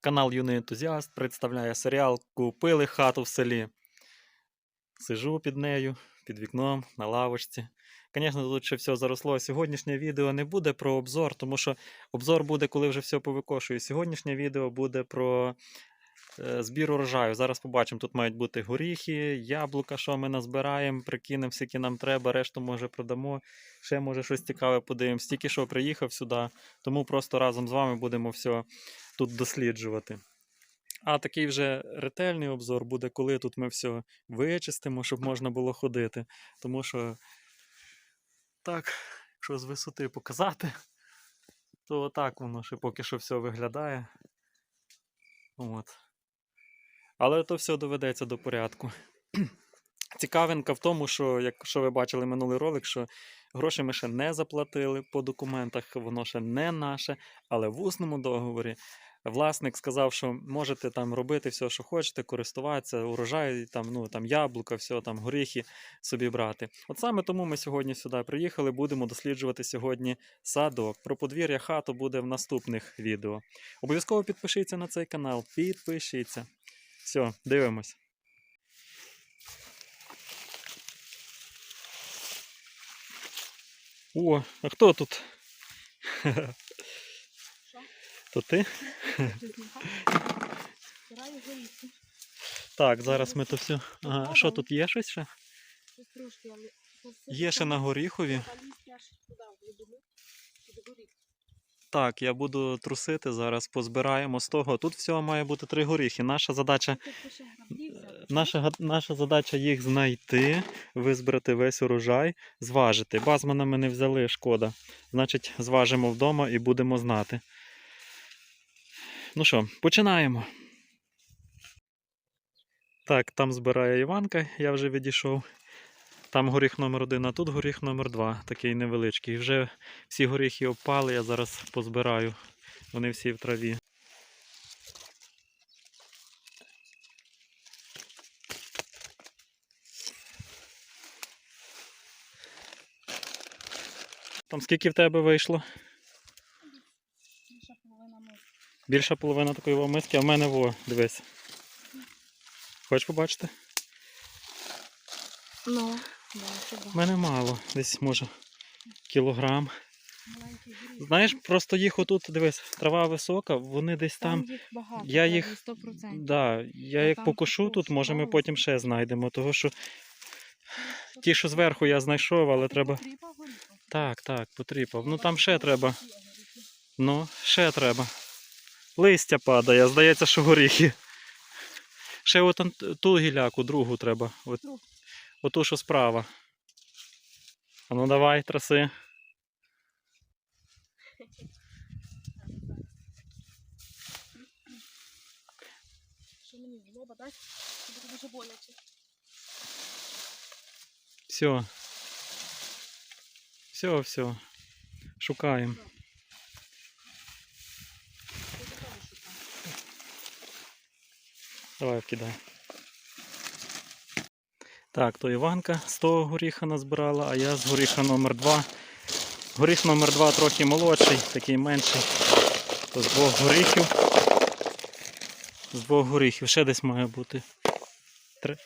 Канал Юний ентузіаст представляє серіал Купили хату в селі. Сижу під нею, під вікном, на лавочці. Звісно, тут ще все заросло. Сьогоднішнє відео не буде про обзор, тому що обзор буде, коли вже все повикошую. Сьогоднішнє відео буде про е, збір урожаю. Зараз побачимо, тут мають бути горіхи, яблука, що ми назбираємо, прикинемо, скільки нам треба, решту може продамо. Ще може щось цікаве подивимось. Тільки що приїхав сюди, тому просто разом з вами будемо все тут досліджувати. А такий вже ретельний обзор буде, коли тут ми все вичистимо, щоб можна було ходити. Тому що так, якщо з висоти показати, то так воно ще поки що все виглядає. От. Але то все доведеться до порядку. Цікавинка в тому, що, якщо ви бачили минулий ролик, що гроші ми ще не заплатили по документах, воно ще не наше, але в усному договорі власник сказав, що можете там робити все, що хочете, користуватися, урожай, там, ну, там яблука, все, там горіхи собі брати. От саме тому ми сьогодні сюди приїхали, будемо досліджувати сьогодні садок. Про подвір'я хату буде в наступних відео. Обов'язково підпишіться на цей канал, підпишіться. Все, дивимось. О, а хто тут? То ти? Так, зараз ми то все. Ага, що тут є щось ще? Є ще на горіхові. Так, я буду трусити зараз, позбираємо з того. Тут всього має бути три горіхи. Наша задача, взяти. наша, наша задача їх знайти, визбирати весь урожай, зважити. Базмана ми не взяли, шкода. Значить, зважимо вдома і будемо знати. Ну що, починаємо. Так, там збирає Іванка, я вже відійшов. Там горіх номер один, а тут горіх номер два, такий невеличкий. Вже всі горіхи опали, я зараз позбираю. Вони всі в траві. Там скільки в тебе вийшло? Більша половина ми. Більша половина такої миски, а в мене во, дивись. Хочеш побачити? Ну, да, В мене мало, десь може кілограм. Знаєш, просто їх отут, дивись, трава висока, вони десь там. їх багато. я їх- 100%. Да, я як покушу тут, може ми потім ще знайдемо. Того що ті, що зверху я знайшов, але треба. Так, так, потріпав. Ну там ще треба. Ну, ще треба. Листя падає, здається, що горіхи. Ще от ту гіляку, другу треба. От. Оту, що справа. А ну давай, траси. Що мені в лоба дати? Буде дуже боляче. Все. Все, все. Шукаємо. Давай вкидай. Так, то Іванка з того горіха назбирала, а я з горіха номер 2 Горіх номер 2 трохи молодший, такий менший. То з двох горіхів. З двох горіхів. Ще десь має бути. Три.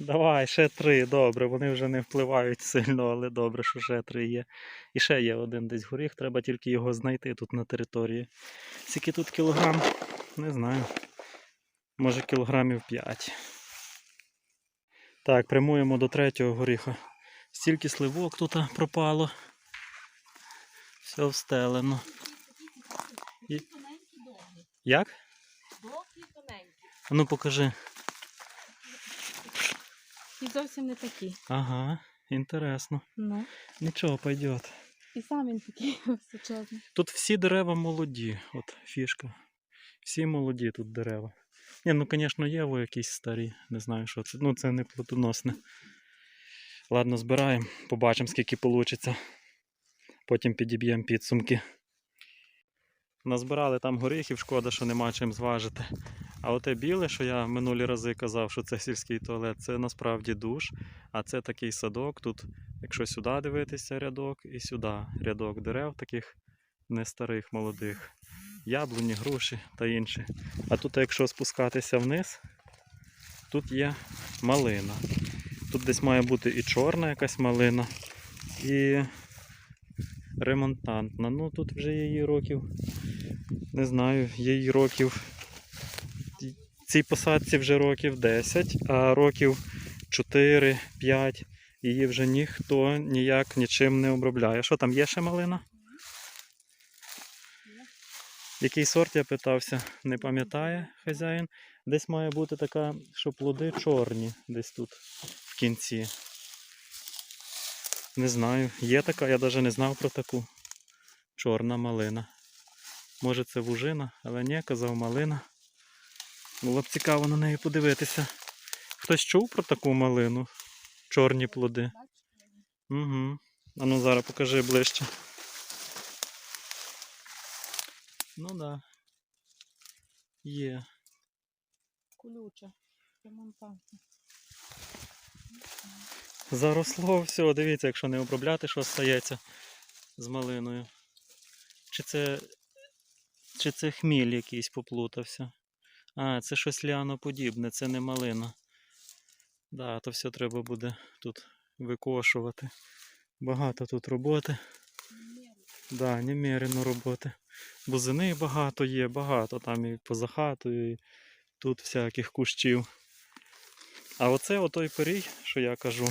Давай, ще три, добре, вони вже не впливають сильно, але добре, що ще три є. І ще є один десь горіх, треба тільки його знайти тут на території. Скільки тут кілограм? Не знаю. Може кілограмів 5. Так, прямуємо до третього горіха. Стільки сливок тут пропало. Все встелено. І- Як? Довгі, тоненькі. А ну покажи. І зовсім не такі. Ага, інтересно. Ну. Нічого, пойдет. І сам він такий, все. Тут всі дерева молоді, от фішка. Всі молоді тут дерева. Ні, ну звісно, є во якісь старі, не знаю, що це. Ну, це не плодоносне. Ладно, збираємо, побачимо, скільки вийде. Потім підіб'ємо підсумки. Назбирали там горіхів, шкода, що нема чим зважити. А оте біле, що я минулі рази казав, що це сільський туалет, це насправді душ. А це такий садок. Тут, якщо сюди дивитися рядок і сюди рядок дерев таких не старих, молодих. Яблуні, груші та інші. А тут, якщо спускатися вниз, тут є малина. Тут десь має бути і чорна якась малина, і ремонтантна. Ну тут вже її років. Не знаю, її років. Цій посадці вже років 10, а років 4-5 її вже ніхто ніяк нічим не обробляє. Що там є ще малина? Який сорт я питався, не пам'ятає хазяїн. Десь має бути така, що плоди чорні, десь тут в кінці. Не знаю, є така, я навіть не знав про таку. Чорна малина. Може це вужина, але ні, казав малина. Було б цікаво на неї подивитися. Хтось чув про таку малину? Чорні плоди. Угу. А ну зараз покажи ближче. Ну да. Є. Колюча. Ремонтантна. Заросло все, дивіться, якщо не обробляти, що стається з малиною. Чи це. Чи це хміль якийсь поплутався? А, це щось ліаноподібне, це не малина. Да, то все треба буде тут викошувати. Багато тут роботи. Да, немерено роботи. Бузини багато є, багато там і поза хатою, і тут всяких кущів. А оце отой пирій, що я кажу,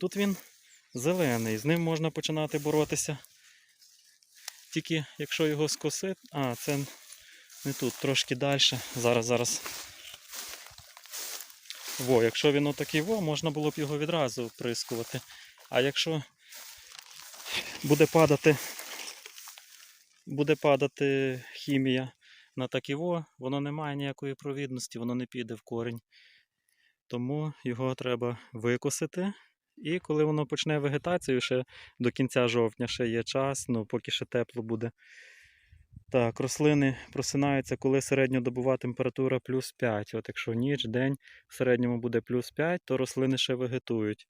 тут він зелений, з ним можна починати боротися. Тільки якщо його скосити. А, це не тут, трошки далі. Зараз, зараз. Во, якщо він отакий во, можна було б його відразу вприскувати. А якщо буде падати, буде падати хімія на такі во, воно не має ніякої провідності, воно не піде в корінь. Тому його треба викосити. І коли воно почне вегетацію, ще до кінця жовтня ще є час, ну поки ще тепло буде. Так, рослини просинаються, коли середньодобова температура плюс 5. От якщо ніч, день в середньому буде плюс 5, то рослини ще вегетують.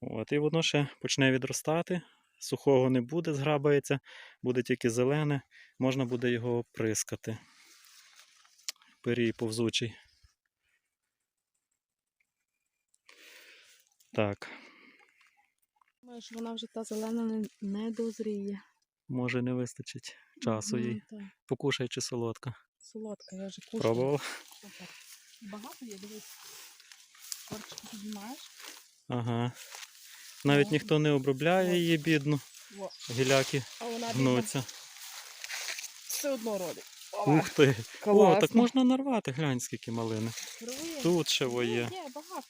От, і воно ще почне відростати. Сухого не буде, зграбається, буде тільки зелене, можна буде його оприскати. Перій повзучий. Так, Думаю, що вона вже та зелена не, дозріє. може не вистачить часу їй. так. Покушай чи солодка. Солодка, я вже кушаю. Пробував? Багато є, дивись. Корчики піднімаєш. Ага. Навіть ніхто не обробляє її, бідну. Гіляки гнуться. все одно родить. Ух ти. О, так можна нарвати, глянь, скільки малини. Тут ще во Є, є. Є, багато.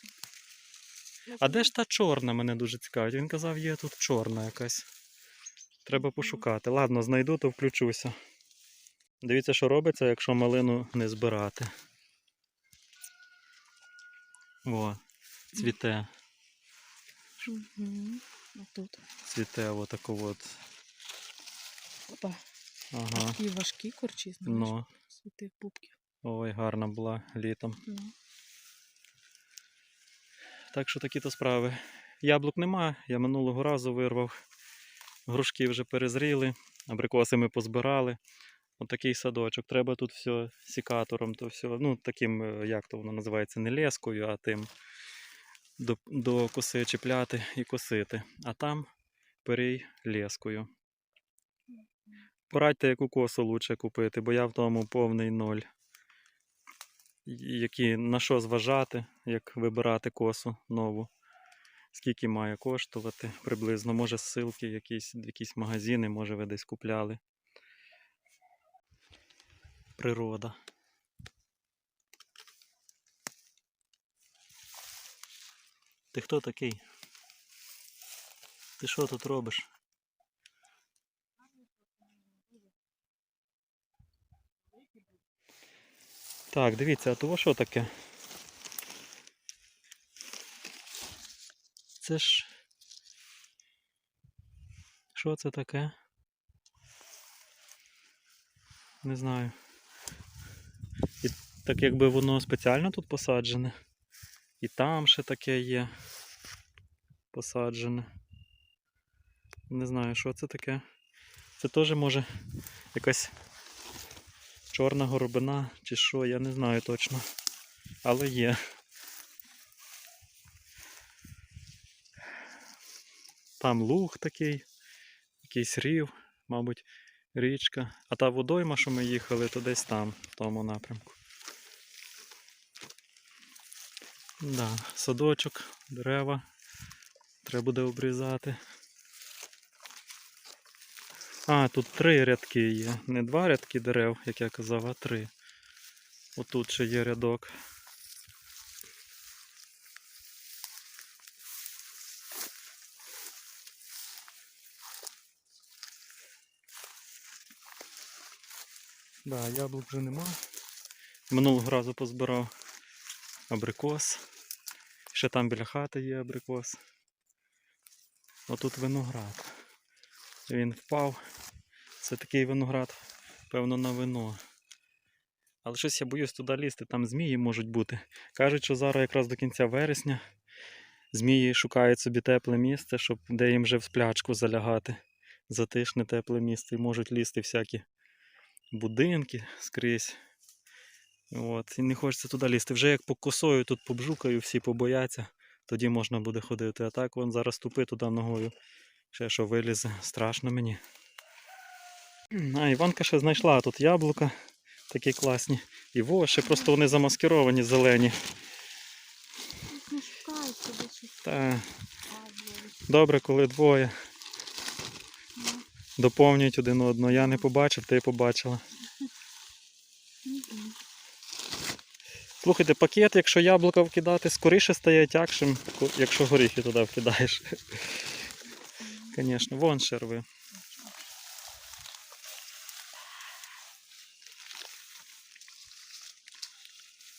Ну, А де ж та чорна мене дуже цікавить? Він казав, є тут чорна якась. Треба пошукати. Ладно, знайду, то включуся. Дивіться, що робиться, якщо малину не збирати. О, цвіте. Мгм. Отут. Цвіте отако от. Опа. Ага. Такі важкі корчі, знаєш. Ну, Святих пупків. ой, гарна була літом. Ну. Так що такі то справи. Яблук нема, я минулого разу вирвав. Грушки вже перезріли, абрикоси ми позбирали. Отакий садочок. Треба тут все сікатором, то все, ну таким, е, як то воно називається, не лескою, а тим до, до коси чіпляти і косити. А там перей лескою. Порадьте, яку косу лучше купити, бо я в тому повний ноль. Які, на що зважати, як вибирати косу нову. Скільки має коштувати приблизно. Може ссылки, якісь, якісь магазини, може ви десь купляли. Природа. Ти хто такий? Ти що тут робиш? Так, дивіться, а того що таке? Це ж. Що це таке? Не знаю. І так якби воно спеціально тут посаджене. І там ще таке є. Посаджене. Не знаю, що це таке. Це теж може якась чорна горобина чи що, я не знаю точно. Але є. Там луг такий, якийсь рів, мабуть, річка. А та водойма, що ми їхали, то десь там, в тому напрямку. Да, садочок, дерева. Треба буде обрізати. А, тут три рядки є. Не два рядки дерев, як я казав, а три. Отут ще є рядок. Да, яблук вже нема. Минулого разу позбирав абрикос. Ще там біля хати є абрикос. Отут виноград. Він впав. Це такий виноград, певно, на вино. Але щось я боюсь туди лізти, там змії можуть бути. Кажуть, що зараз якраз до кінця вересня змії шукають собі тепле місце, щоб де їм вже в сплячку залягати. Затишне тепле місце і можуть лізти всякі будинки скрізь. От, і не хочеться туди лізти. Вже як по косою тут побжукаю, всі побояться, тоді можна буде ходити. А так вон зараз ступи туди ногою. Ще що вилізе, страшно мені. А, Іванка ще знайшла тут яблука такі класні. І во, ще просто вони замаскировані зелені. Та добре, коли двоє Ну, доповнюють один одного. Я не побачив, ти побачила. Слухайте, пакет, якщо яблука вкидати, скоріше стає тягшим, якщо горіхи туди вкидаєш. Звісно, вон шерви.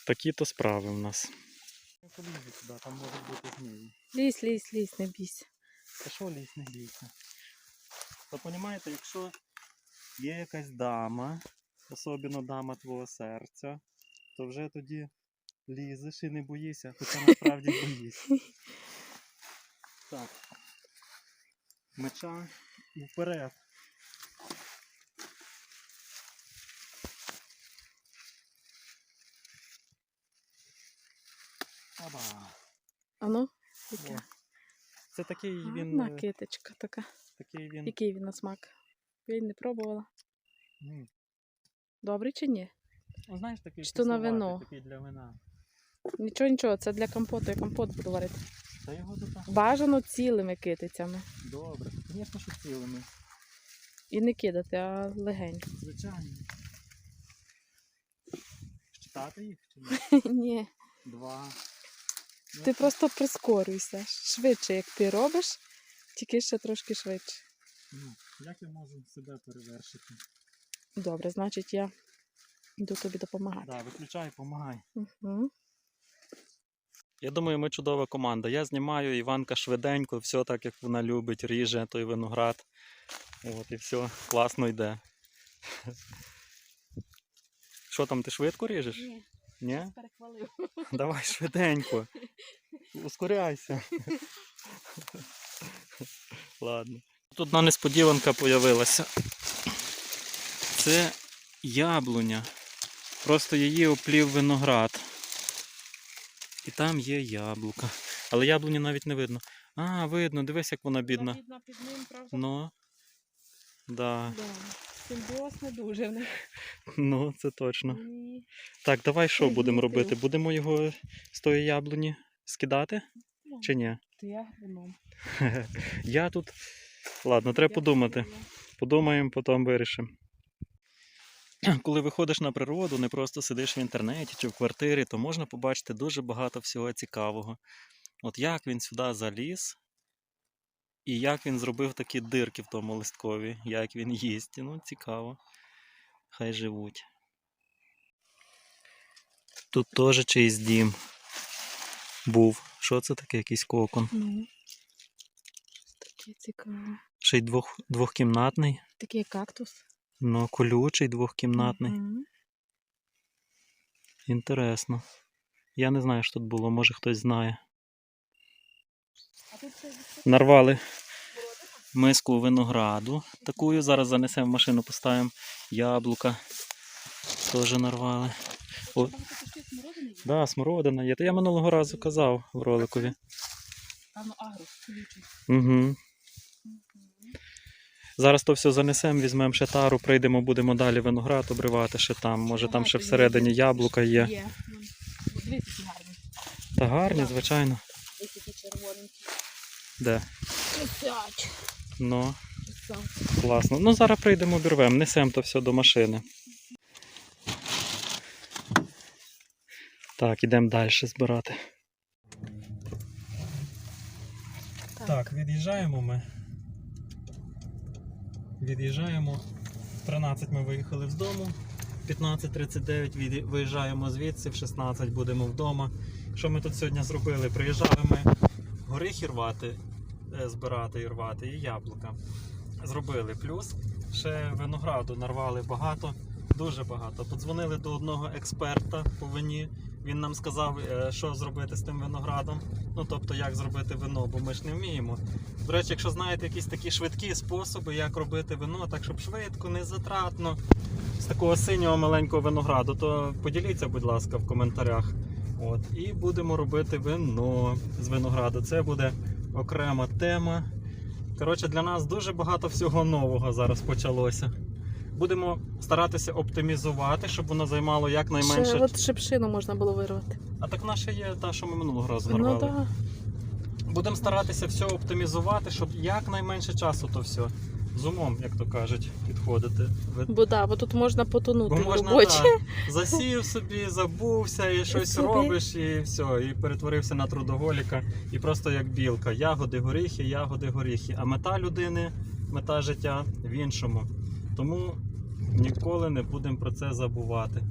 Такі то справи в нас. туди, там можуть бути змії. Лізь, лізь, лізь, не бійся. Та що ліс не бійся? То розумієте, якщо є якась дама, особливо дама твого серця, то вже тоді лізеш і не боїшся, хоча насправді боїшся. Так. Меча і вперед. Оба. Ану, О. Це такий він. гарна е, киточка така. Такий він. Який він на смак? Я й не пробувала. м, Добрий чи ні? Ну, знаєш, такий Чи то на кисловатий, вино? такий для вина. Нічого, нічого, це для компоту, я компот буду варити. Та його тут так Бажано цілими китицями. добре. Звісно, що цілими. І не кидати, а легенько. Звичайно. Читати їх чи ні? Ні. Два. Ну, Ти просто прискорюйся. Швидше, як ти робиш, тільки ще трошки швидше. ну, як я можу себе перевершити? Добре, значить я йду тобі допомагати. Да, виключай, помагай. Угу. Я думаю, ми чудова команда. Я знімаю, Іванка швиденько, все так, як вона любить, ріже той виноград. От і все, класно йде. Що там, ти швидко ріжеш? Ні, Ні? перехвалив. Давай швиденько. Ускоряйся. Ладно. Тут одна несподіванка появилася. Це яблуня. Просто її оплів виноград. І там є яблука. Але яблуні навіть не видно. А, видно, дивись, як вона бідна. Бідна під ним, правда? Ну. Да. Да. Симбіоз не дуже в них. Ну, це точно. Ні. Так, давай що будемо робити? Будемо його з тої яблуні скидати? Ну, Чи ні? То я агроном. Я тут. Ладно, треба Я подумати. Подумаємо, потім вирішимо. Коли виходиш на природу, не просто сидиш в інтернеті чи в квартирі, то можна побачити дуже багато всього цікавого. От як він сюди заліз, і як він зробив такі дирки в тому листкові, як він їсть. Ну, цікаво. Хай живуть. Тут теж чийсь дім був. Що це таке, якийсь кокон? Ну. Таке цікаве. Ще й двох, двохкімнатний. Такий кактус. Ну, колючий двохкімнатний. Мгм. Інтересно. Я не знаю, що тут було, може хтось знає. Нарвали миску винограду. Таку зараз занесемо в машину, поставимо яблука. теж нарвали. О. Да, смородина є. Та я минулого разу казав в роликові. Агро, колючий. Угу. Зараз то все занесемо, візьмемо ще тару, прийдемо, будемо далі виноград обривати ще там. Може там ще всередині яблука є. Є. Дивіться, які гарні. Та гарні, звичайно. Ось які червоненькі. Де? Ну, класно. Ну зараз прийдемо, обірвемо, несемо то все до машини. Так, ідемо далі збирати. Так, від'їжджаємо ми. Від'їжджаємо. 13 ми виїхали з дому. 15.39 від- виїжджаємо звідси, в 16 будемо вдома. Що ми тут сьогодні зробили? Приїжджали ми горіхи рвати, е, збирати і рвати, і яблука. Зробили. Плюс ще винограду нарвали багато, дуже багато. Подзвонили до одного експерта по вині. Він нам сказав, е, що зробити з тим виноградом. Ну тобто, як зробити вино, бо ми ж не вміємо. До речі, якщо знаєте якісь такі швидкі способи, як робити вино, так щоб швидко, незатратно, з такого синього маленького винограду, то поділіться, будь ласка, в коментарях. От, і будемо робити вино з винограду. Це буде окрема тема. Коротше, для нас дуже багато всього нового зараз почалося. Будемо старатися оптимізувати, щоб воно займало якнайменше. Ще от шипшину можна було вирвати. А так наша є та, що ми минулого разу Ну нарвали. Будемо старатися все оптимізувати, щоб якнайменше часу то все з умом, як то кажуть, підходити. Бо да, бо тут можна потонути Бо в можна роботі. да, засів собі, забувся і щось собі. робиш, і все, і перетворився на трудоголіка, і просто як білка. Ягоди, горіхи, ягоди, горіхи. А мета людини, мета життя в іншому. Тому ніколи не будемо про це забувати.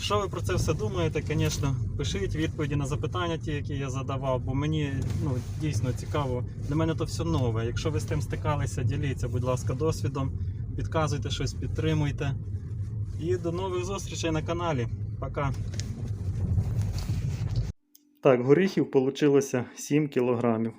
Що ви про це все думаєте, звісно, пишіть відповіді на запитання, ті, які я задавав, бо мені ну, дійсно цікаво. Для мене то все нове. Якщо ви з тим стикалися, діліться, будь ласка, досвідом, підказуйте щось, підтримуйте. І до нових зустрічей на каналі. Пока. Так, горіхів вийшло 7 кілограмів.